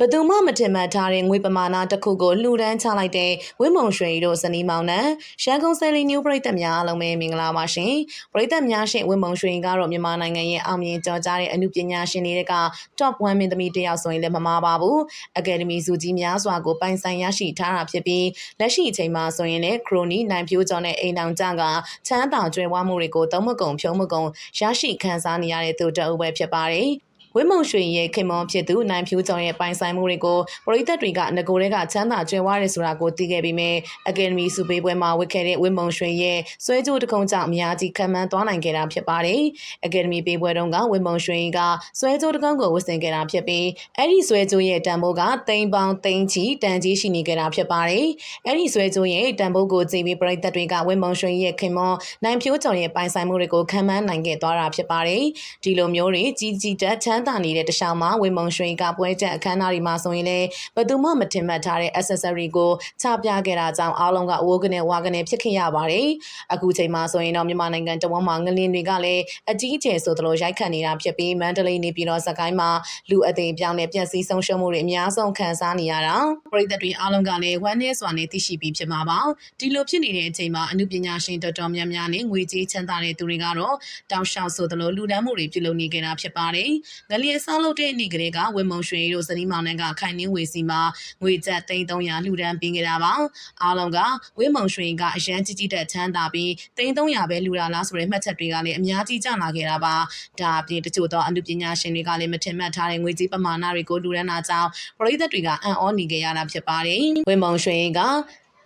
ဘယ်သူမှမထင်မှတ်ထားတဲ့ငွေပမာဏတစ်ခုကိုလှူဒန်းချလိုက်တဲ့ဝင်းမုံရွှေတို့ဇနီးမောင်နှံရန်ကုန်ဆယ်လီမျိုးပရိသတ်များအားလုံးပဲမင်္ဂလာပါရှင်ပရိသတ်များရှင်ဝင်းမုံရွှေကတော့မြန်မာနိုင်ငံရဲ့အောင်မြင်ကျော်ကြားတဲ့အမှုပညာရှင်တွေက top 1မင်းသမီးတစ်ယောက်ဆိုရင်လည်းမမှားပါဘူးအကယ်ဒမီစုကြီးများစွာကိုပိုင်ဆိုင်ရရှိထားတာဖြစ်ပြီးလက်ရှိအချိန်မှာဆိုရင်လည်းခရိုနီနိုင်ဖြိုးကျော်နဲ့အိမ်တောင်ကြကချမ်းသာကြွယ်ဝမှုတွေကိုသုံးမကုံဖြုံးမကုံရရှိခံစားနေရတဲ့သူတအုပ်ပဲဖြစ်ပါတယ် ဝင်းမုံရွှေရဲ့ခင်မွန်ဖြစ်သူနိုင်ဖြူးကျော်ရဲ့ပိုင်ဆိုင်မှုတွေကိုပရိသတ်တွေကငကိုတွေကချမ်းသာကြွယ်ဝရဲဆိုတာကိုသိခဲ့ပြီးမြဲအကယ်ဒမီစုပေးပွဲမှာဝတ်ခဲ့တဲ့ဝင်းမုံရွှေရဲ့ဆွဲကြိုးတစ်ခုံကြောင့်အများကြီးခံမှန်းသွားနိုင်ခဲ့တာဖြစ်ပါတယ်။အကယ်ဒမီပေးပွဲတုန်းကဝင်းမုံရွှေကဆွဲကြိုးတစ်ခုံကိုဝတ်ဆင်ခဲ့တာဖြစ်ပြီးအဲ့ဒီဆွဲကြိုးရဲ့တန်ဖိုးကတိမ်ပေါင်တိမ်ချီတန်ကြီးရှိနေခဲ့တာဖြစ်ပါတယ်။အဲ့ဒီဆွဲကြိုးရဲ့တန်ဖိုးကိုကြည့်ပြီးပရိသတ်တွေကဝင်းမုံရွှေရဲ့ခင်မွန်နိုင်ဖြူးကျော်ရဲ့ပိုင်ဆိုင်မှုတွေကိုခံမှန်းနိုင်ခဲ့သွားတာဖြစ်ပါတယ်။ဒီလိုမျိုးတွေကြီးကြီးတက်ချမ်းသာနေတဲ့တခြားမှာဝင်းမုံရွှေကပွဲချက်အခမ်းအနားတွေမှာဆိုရင်လည်းဘယ်သူမှမထင်မှတ်ထားတဲ့ accessory ကိုချပြခဲ့တာကြောင့်အားလုံးကဝိုးကနေဝါကနေဖြစ်ခင်ရပါတယ်။အခုချိန်မှာဆိုရင်တော့မြန်မာနိုင်ငံတဝန်းမှာငလင်တွေကလည်းအကြီးအကျယ်ဆိုသလိုရိုက်ခတ်နေတာဖြစ်ပြီးမန္တလေးနေပြည်တော်စကိုင်းမှာလူအသိပြောင်းနဲ့ပြက်စီးဆုံးရှုံးမှုတွေအများဆုံးခံစားနေရတာ။ပြည်သက်တွေအားလုံးကလည်းဝမ်းနည်းစွာနဲ့သိရှိပြီးဖြစ်မှာပါ။ဒီလိုဖြစ်နေတဲ့အချိန်မှာအမှုပညာရှင်တော်တော်များများနဲ့ငွေကြေးချမ်းသာတဲ့သူတွေကတော့တောက်လျှောက်ဆိုသလိုလူဒန်းမှုတွေပြုလုပ်နေကြတာဖြစ်ပါတယ်။ငလျင်ဆောက်လုပ်တဲ့နေ့ကလေးကဝင်းမုံရွှေတို့ဇနီးမောင်နှံကခိုင်နှင်းဝေစီမှာငွေကျပ်300လှူဒန်းပေးခဲ့တာပါ။အားလုံးကဝင်းမုံရွှေကအရန်ကြီးကြီးတက်ချမ်းသာပြီး300ပဲလှူတာလားဆိုတဲ့မှတ်ချက်တွေကလည်းအများကြီးကျလာခဲ့တာပါ။ဒါအပြင်တချို့သောအမှုပညာရှင်တွေကလည်းမထင်မှတ်ထားတဲ့ငွေကြေးပမာဏတွေကိုလှူဒန်းတာကြောင့်ပရိသတ်တွေကအံ့ဩနေကြရတာဖြစ်ပါတယ်။ဝင်းမုံရွှေက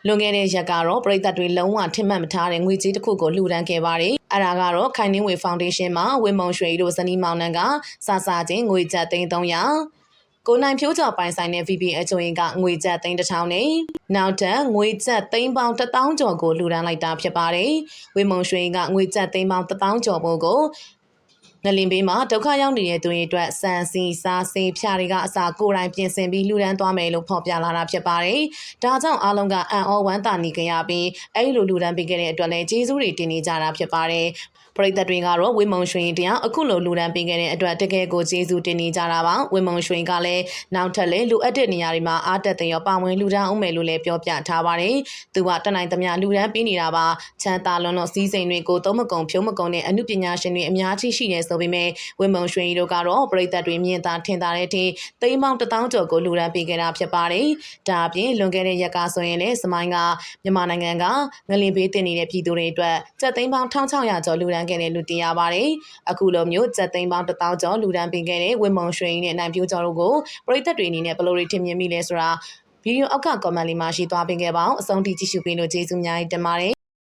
လွန်ခဲ့တဲ့ရက်ကတော့ပြည်သက်တွေလုံးဝထင်မှတ်မထားတဲ့ငွေကြေးတစ်ခုကိုလှူဒန်းခဲ့ပါတယ်။ အဲ့ဒါကတော့ခိုင်နှင်းဝေဖောင်ဒေးရှင်းမှာဝင်းမုံရွှေတို့ဇနီးမောင်နှံကစာစာချင်းငွေကျပ်300ကိုနိုင်ဖြိုးကျော်ပိုင်ဆိုင်တဲ့ VP အချိုရင်ကငွေကျပ်သိန်းတစ်ထောင်နဲ့နောက်ထပ်ငွေကျပ်သိန်းပေါင်း1000ကျော်ကိုလှူဒန်းလိုက်တာဖြစ်ပါတယ်။ဝေမုံရွှေကငွေကျပ်သိန်းပေါင်း1000ကျော်ပို့ကို ငလင်ဘေးမှာဒုက္ခရောက်နေတဲ့သူတွေအတွက်စံစီစားစေးဖြာတွေကအစာကိုယ်တိုင်ပြင်ဆင်ပြီးလှူဒန်းသွားမယ်လို့ဖော်ပြလာတာဖြစ်ပါတယ်။ဒါကြောင့်အားလုံးကအံ့ဩဝမ်းသာနေကြရပြီးအဲဒီလိုလှူဒန်းပေးခဲ့တဲ့အတွက်လည်းကျေးဇူးတွေတင်နေကြတာဖြစ်ပါတယ်။ပရိသတ်တွေကတော့ဝင်းမုံရွှင်တရားအခုလိုလူဒန်းပေးခဲ့တဲ့အတွက်တကယ်ကိုကျေးဇူးတင်နေကြတာပါဝင်းမုံရွှင်ကလည်းနောက်ထပ်လည်းလူအပ်တဲ့နေရာတွေမှာအားတက်တဲ့ရောပါဝင်လူဒန်းအောင်မယ်လို့လည်းပြောပြထားပါတယ်သူကတနိုင်သမျှလူဒန်းပေးနေတာပါချမ်းသာလွန်လွန်စည်းစိမ်တွေကိုသုံးမကုံဖြုံးမကုံနဲ့အမှုပညာရှင်တွေအများကြီးရှိနေဆိုပေမဲ့ဝင်းမုံရွှင်တို့ကတော့ပရိသတ်တွေမြင်သာထင်သာတဲ့အထိသိန်းပေါင်း1000ကျော်ကိုလူဒန်းပေးခဲ့တာဖြစ်ပါတယ်ဒါအပြင်လွန်ခဲ့တဲ့ရက်ကဆိုရင်လည်းစမိုင်းကမြန်မာနိုင်ငံကငလင်ဘေးတင်နေတဲ့ပြည်သူတွေအတွက်စက်သိန်းပေါင်း1600ကျော်လူဒန်းခဲ့တယ်လို့သိရပါတယ်။အခုလိုမျိုးစက်သိန်းပေါင်း1000ကျော်လူဒန်းပေးခဲ့တဲ့ဝင်းမုံရွှေနဲ့နိုင်ပြိုးကျော်တို့ကိုပရိသတ်တွေအနေနဲ့ဘယ်လိုတွေထင်မြင်မိလဲဆိုတာဗီဒီယိုအောက်က comment လေးမှာရှိသွားပေးခဲ့ပါအောင်အဆုံးထိကြည့်ရှုပေးလို့ကျေးဇူးများတင်ပါတယ်